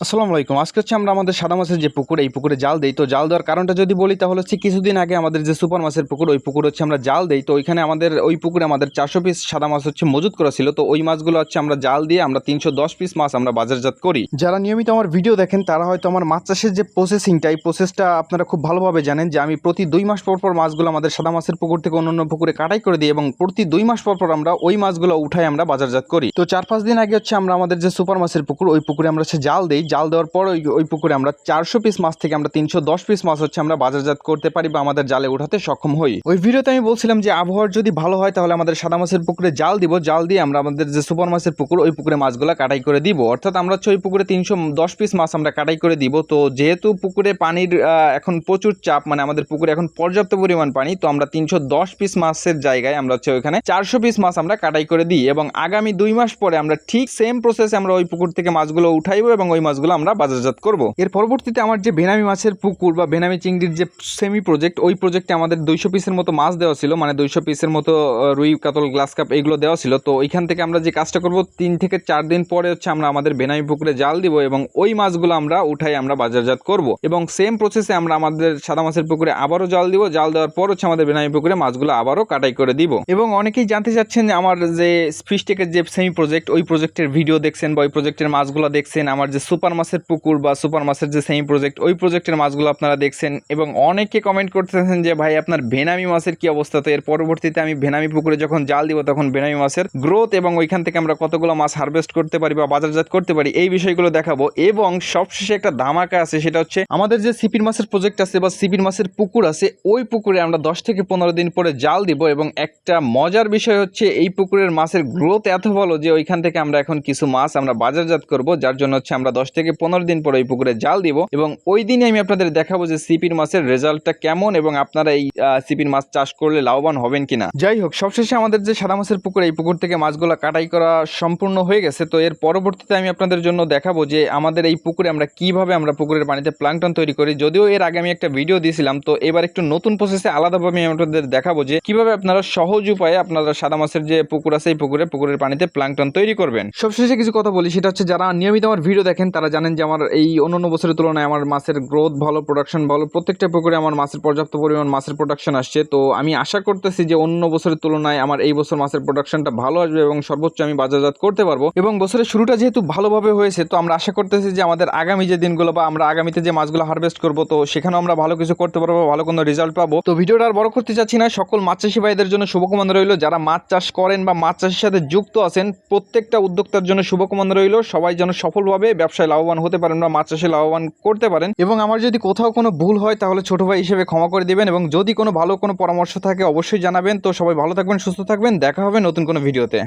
আসসালামু আলাইকুম। আজকে হচ্ছে আমরা আমাদের সাদা মাছের যে পুকুর, এই পুকুরে জাল দেই। তো জাল দেওয়ার কারণটা যদি বলি, তাহলে হচ্ছে কিছুদিন আগে আমাদের যে সুপার মাছের পুকুর, ওই পুকুর হচ্ছে আমরা জাল দেই। তো ওইখানে আমাদের, ওই পুকুরে আমাদের চারশো পিস সাদা মাছ হচ্ছে মজুত করা ছিল। তো ওই মাছগুলো হচ্ছে আমরা জাল দিয়ে আমরা তিনশো দশ পিস মাছ আমরা বাজারজাত করি। যারা নিয়মিত আমার ভিডিও দেখেন, তারা হয়তো আমার মাছ চাষের যে প্রসেসিংটা এই প্রসেসটা আপনারা খুব ভালোভাবে জানেন যে আমি প্রতি দুই মাস পর পর মাছগুলো আমাদের সাদা মাছের পুকুর থেকে অন্য অন্য পুকুরে কাটাই করে দিই এবং প্রতি দুই মাস পর পর আমরা ওই মাছগুলো উঠাই আমরা বাজারজাত করি। তো চার পাঁচ দিন আগে হচ্ছে আমরা আমাদের যে সুপার মাছের পুকুর, ওই পুকুরে আমরা হচ্ছে জাল দেই। জাল দেওয়ার পর ওই ওই পুকুরে আমরা চারশো পিস মাছ থেকে আমরা তিনশো দশ পিস মাছ হচ্ছে আমরা বাজারজাত করতে পারি বা আমাদের জালে উঠাতে সক্ষম হই। ওই ভিডিওতে আমি বলছিলাম যে আবহাওয়ার যদি ভালো হয় তাহলে আমাদের সাদা মাছের পুকুরে জাল দিব, জাল দিয়ে আমরা আমাদের যে সুপার মাছের পুকুর, ওই পুকুরে মাছগুলো কাটাই করে দিব। অর্থাৎ আমরা হচ্ছে ওই পুকুরে তিনশো দশ পিস মাছ আমরা কাটাই করে দিব। তো যেহেতু পুকুরে পানির এখন প্রচুর চাপ মানে আমাদের পুকুরে এখন পর্যাপ্ত পরিমাণ পানি, তো আমরা তিনশো দশ পিস মাছের জায়গায় আমরা হচ্ছে ওইখানে চারশো পিস মাছ আমরা কাটাই করে দিই। এবং আগামী দুই মাস পরে আমরা ঠিক সেম প্রসেসে আমরা ওই পুকুর থেকে মাছগুলো উঠাইবো এবং ওই মাছগুলো আমরা বাজারজাত করব। এর পরবর্তীতে আমার যে বেনামি মাছের পুকুর বা বেনামি চিংড়ির যে সেমি প্রজেক্ট ওই প্রজেক্টে আমাদের দুইশো পিসের মতো মাছ দেওয়া ছিল মানে দুইশো পিসের মতো রুই, কাতল, গ্লাস কাপ এগুলো দেওয়া ছিল। তো ওইখান থেকে আমরা যে কাজটা করব, তিন থেকে চার দিন পরে হচ্ছে আমরা আমাদের বেনামি পুকুরে জাল দিব এবং ওই মাছগুলো আমরা উঠাই আমরা বাজারজাত করব। এবং সেম প্রসেসে আমরা আমাদের সাদা মাছের পুকুরে আবারও জাল দিব। জাল দেওয়ার পর হচ্ছে আমাদের বেনামি পুকুরে মাছগুলো আবারও কাটাই করে দিব। এবং অনেকেই জানতে চাচ্ছেন আমার যে ফিশটেকের যে সেমি প্রজেক্ট ওই প্রজেক্টের ভিডিও দেখছেন বা ওই প্রজেক্টের মাছগুলো দেখছেন, আমার যে সুপার মাছের পুকুর বা সুপার মাছের যে সেমি প্রজেক্ট ওই প্রজেক্টের মাছগুলো আপনারা দেখছেন এবং অনেকে কমেন্ট করতেছেন যে, ভাই, আপনার ভেনামি মাছের কি অবস্থা? তো এর পরবর্তীতে আমি ভেনামি পুকুরে যখন জাল দিব, তখন ভেনামি মাছের গ্রোথ এবং ওইখান থেকে আমরা কতগুলো মাছ হারভেস্ট করতে পারি বা বাজারজাত করতে পারি, এই বিষয়গুলো দেখাবো। এবং সবশেষে একটা ধামাকা আছে, সেটা হচ্ছে আমাদের যে সিপির মাছের প্রজেক্ট আছে বা সিপির মাছের পুকুর আছে, ওই পুকুরে আমরা দশ থেকে পনেরো দিন পরে জাল দিব এবং একটা মজার বিষয় হচ্ছে, এই পুকুরের মাছের গ্রোথ এত ভালো যে, ওইখান থেকে আমরা এখন কিছু মাছ আমরা বাজারজাত করব, যার জন্য হচ্ছে আমরা দশ থেকে পনেরো দিন পরে ওই পুকুরে জাল দিব এবং ওই দিনে আমি আপনাদের দেখাবো যে সিপির মাছের রেজাল্টটা কেমন এবং আপনারা এই সিপির মাছ চাষ করলে লাভবান হবেন কিনা। যাই হোক, সবশেষে আমাদের যে সাদা মাছের পুকুর, এই পুকুর থেকে মাছগুলো কাটাই করা সম্পূর্ণ হয়ে গেছে। তো এর পরবর্তীতে আমি আপনাদের জন্য দেখাবো যে আমাদের এই পুকুরে আমরা কীভাবে আমরা পুকুরের পানিতে প্লাংটন তৈরি করি। যদিও এর আগে আমি একটা ভিডিও দিয়েছিলাম, তো এবার একটু নতুন প্রসেসে আলাদাভাবে আমি আপনাদের দেখাবো যে কীভাবে আপনারা সহজ উপায়ে আপনারা সাদা মাছের যে পুকুর আছে, এই পুকুরে পুকুরের পানিতে প্লাংটন তৈরি করবেন। সবশেষে কিছু কথা বলি, সেটা হচ্ছে যারা নিয়মিত আমার ভিডিও দেখেন তারা জানেন যে আমার এই অন্যান্য বছরের তুলনায় আমার মাছের গ্রোথ ভালো প্রোডাকশন ভালো, প্রত্যেকটা পুকুরে আমার মাছের পর্যাপ্ত পরিমাণ মাছের প্রোডাকশন আসছে। তো আমি আশা করতেছি যে অন্য বছরের তুলনায় আমার এই বছর মাছের প্রোডাকশনটা ভালো আসবে এবং সর্বোচ্চ আমি বাজারজাত করতে পারব। এবং বছরের শুরুটা যেহেতু ভালোভাবে হয়েছে, তো আমরা আশা করতেছি যে আমাদের আগামী যে দিনগুলো বা আমরা আগামীতে যে মাছগুলো হারভেস্ট করব, তো সেখানেও আমরা ভালো কিছু করতে পারব, ভালো কোনো রেজাল্ট পাবো। তো ভিডিওটা আর বড় করতে চাচ্ছি না, সকল মাছ চাষি ভাইদের জন্য শুভকামনা রইল। যারা মাছ চাষ করেন বা মাছ চাষের সাথে যুক্ত আছেন, প্রত্যেকটা উদ্যোক্তার জন্য শুভকামনা রইল। সবাই যেন সফলভাবে ব্যবসায় লাভবান হতে পারেন বা মাছ চাষে লাভবান করতে পারেন। এবং আমার যদি কোথাও কোনো ভুল হয়, তাহলে ছোট ভাই হিসেবে ক্ষমা করে দিবেন এবং যদি কোনো ভালো কোনো পরামর্শ থাকে, অবশ্যই জানাবেন। তো সবাই ভালো থাকবেন, সুস্থ থাকবেন। দেখা হবে নতুন কোনো ভিডিওতে।